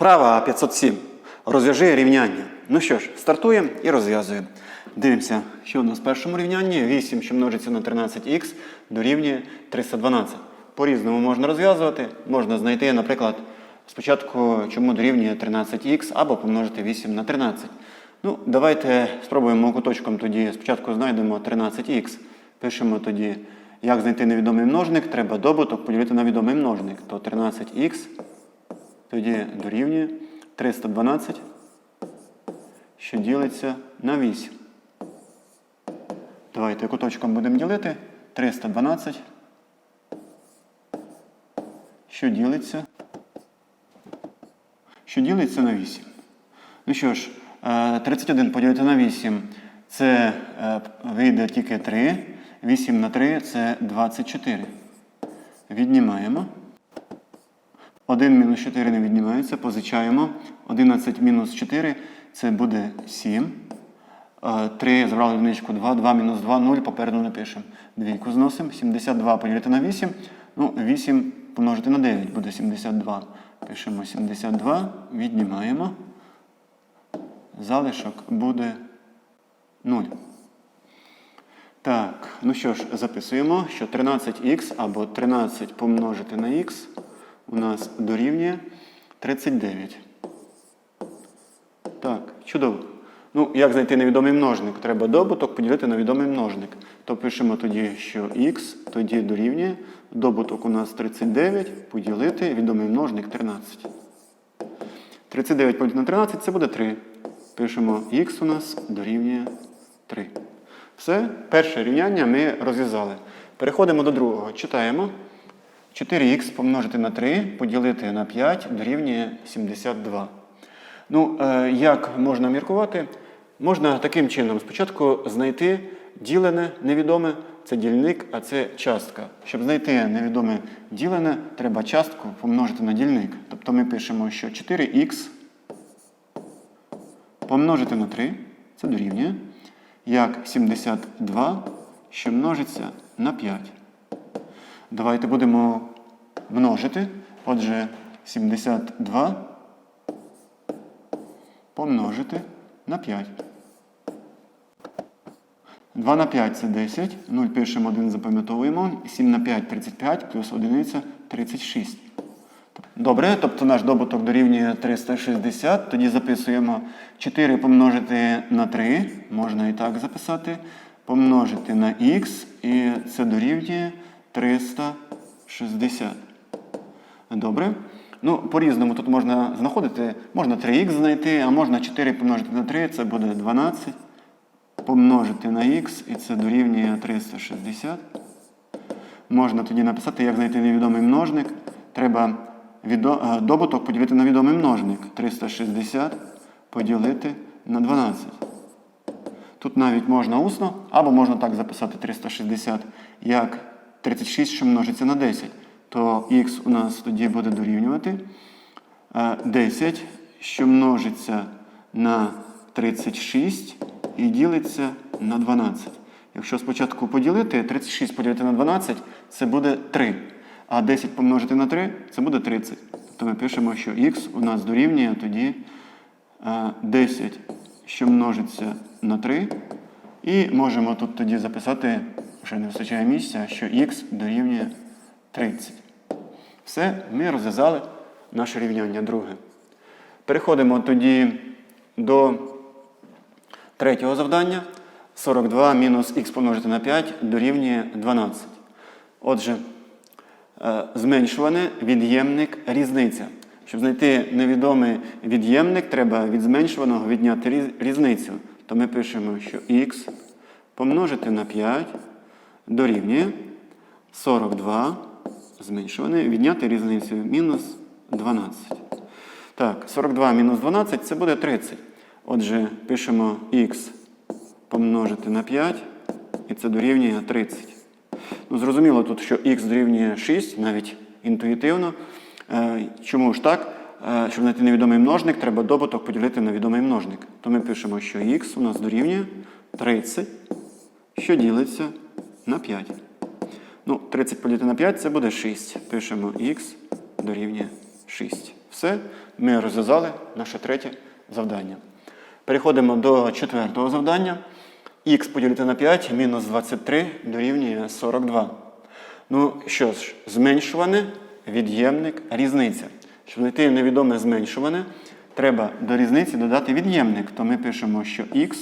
Вправа 507. Розв'яжи рівняння. Ну що ж, стартуємо і розв'язуємо. Дивимося, що у нас в першому рівнянні 8, що множиться на 13х, дорівнює 312. По-різному можна розв'язувати. Можна знайти, наприклад, спочатку, чому дорівнює 13х, або помножити 8 на 13. Ну, давайте спробуємо куточком тоді. Спочатку знайдемо 13х. Пишемо тоді, як знайти невідомий множник, треба добуток поділити на відомий множник. То 13х тоді дорівнює 312, що ділиться на 8. Давайте куточком будемо ділити. 312, що ділиться, що ділиться на 8. Ну що ж, е, 31 поділити на 8 це е, вийде тільки 3. 8 на 3 це 24. Віднімаємо. 1 мінус 4 не віднімається, позичаємо. 11 мінус 4 це буде 7. 3 забрали одиничку 2, 2 мінус 2, 0, попереду напишемо. Двійку зносимо. 72 поділити на 8. Ну, 8 помножити на 9 буде 72. Пишемо 72, віднімаємо. Залишок буде 0. Так, ну що ж, записуємо, що 13х або 13 помножити на х у нас дорівнює 39. Так, чудово. Ну, як знайти невідомий множник? Треба добуток поділити на відомий множник. То пишемо тоді, що х тоді дорівнює. Добуток у нас 39, поділити відомий множник 13. 39 поділити на 13 це буде 3. Пишемо х у нас дорівнює 3. Все, перше рівняння ми розв'язали. Переходимо до другого. Читаємо. 4х помножити на 3, поділити на 5 дорівнює 72. Ну, е, як можна міркувати? Можна таким чином спочатку знайти ділене невідоме, це дільник, а це частка. Щоб знайти невідоме ділене, треба частку помножити на дільник. Тобто ми пишемо, що 4х помножити на 3, це дорівнює, як 72, що множиться на 5. Давайте будемо множити. Отже, 72 помножити на 5. 2 на 5 це 10. 0 пишемо 1, запам'ятовуємо. 7 на 5 35, плюс 1 36. Добре, тобто наш добуток дорівнює 360. Тоді записуємо 4 помножити на 3. Можна і так записати. Помножити на х, і це дорівнює 360. Добре. Ну, по-різному тут можна знаходити, можна 3х знайти, а можна 4 помножити на 3, це буде 12. Помножити на х, і це дорівнює 360. Можна тоді написати, як знайти невідомий множник. Треба е, добуток поділити на відомий множник. 360 поділити на 12. Тут навіть можна усно, або можна так записати 360, як 36, що множиться на 10. То х у нас тоді буде дорівнювати е, 10, що множиться на 36 і ділиться на 12. Якщо спочатку поділити, 36 поділити на 12 це буде 3. А 10 помножити на 3 це буде 30. Тобто ми пишемо, що х у нас дорівнює тоді е, 10, що множиться на 3. І можемо тут тоді записати, вже не вистачає місця, що х дорівнює 30. Все, ми розв'язали наше рівняння друге. Переходимо тоді до третього завдання. 42 мінус х помножити на 5 дорівнює 12. Отже, е, зменшуване від'ємник різниця. Щоб знайти невідомий від'ємник, треба від зменшуваного відняти різницю. То ми пишемо, що х помножити на 5 дорівнює 42 зменшуване, відняти різницю мінус 12. Так, 42 мінус 12 це буде 30. Отже, пишемо х помножити на 5, і це дорівнює 30. Ну, зрозуміло тут, що х дорівнює 6, навіть інтуїтивно. Е, Чому ж так? Е, Щоб знайти невідомий множник, треба добуток поділити на відомий множник. То ми пишемо, що х у нас дорівнює 30, що ділиться на 5. Ну, 30 поділити на 5 це буде 6. Пишемо х дорівнює 6. Все, ми розв'язали наше третє завдання. Переходимо до четвертого завдання. Х поділити на 5 мінус 23 дорівнює 42. Ну що ж, зменшуване, від'ємник, різниця. Щоб знайти невідоме зменшуване, треба до різниці додати від'ємник. То ми пишемо, що х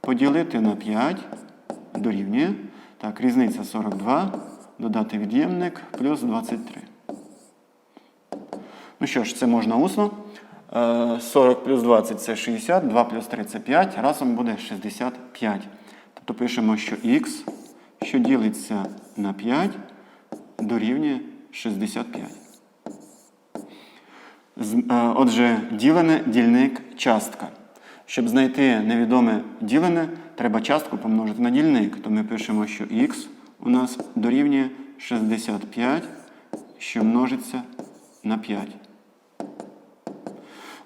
поділити на 5 дорівнює. Так, різниця 42, додати від'ємник плюс 23. Ну що ж, це можна усно. Е, 40 плюс 20 це 60, 2 плюс 3 це 5, разом буде 65. Тобто пишемо, що х, що ділиться на 5, дорівнює 65. Е, Отже, ділене, дільник, частка. Щоб знайти невідоме ділене, треба частку помножити на дільник. То ми пишемо, що х у нас дорівнює 65, що множиться на 5.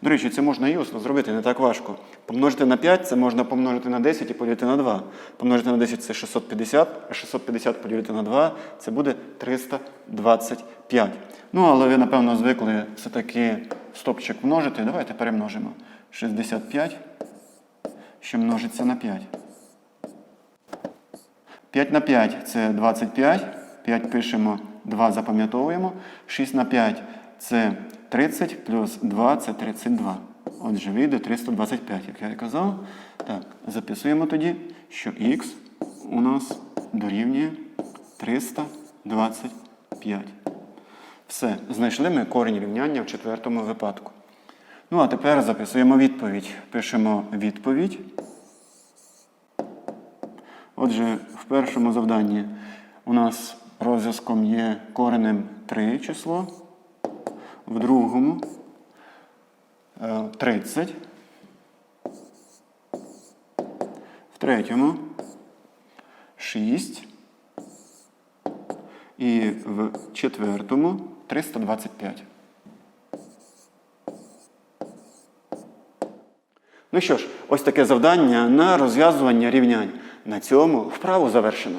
До речі, це можна і усно зробити, не так важко. Помножити на 5 це можна помножити на 10 і поділити на 2. Помножити на 10 це 650, а 650 поділити на 2 це буде 325. Ну, але ви, напевно, звикли все-таки стопчик множити. Давайте перемножимо. 65, що множиться на 5. 5 на 5 це 25. 5 пишемо, 2 запам'ятовуємо. 6 на 5 це 30, плюс 2 це 32. Отже, вийде 325, як я і казав. Так, записуємо тоді, що х у нас дорівнює 325. Все, знайшли ми корінь рівняння в четвертому випадку. Ну, а тепер записуємо відповідь. Пишемо відповідь. Отже, в першому завданні у нас розв'язком є коренем 3 число, в другому е, 30, в третьому 6 і в четвертому 325. Ну що ж, ось таке завдання на розв'язування рівнянь. На цьому вправу завершено.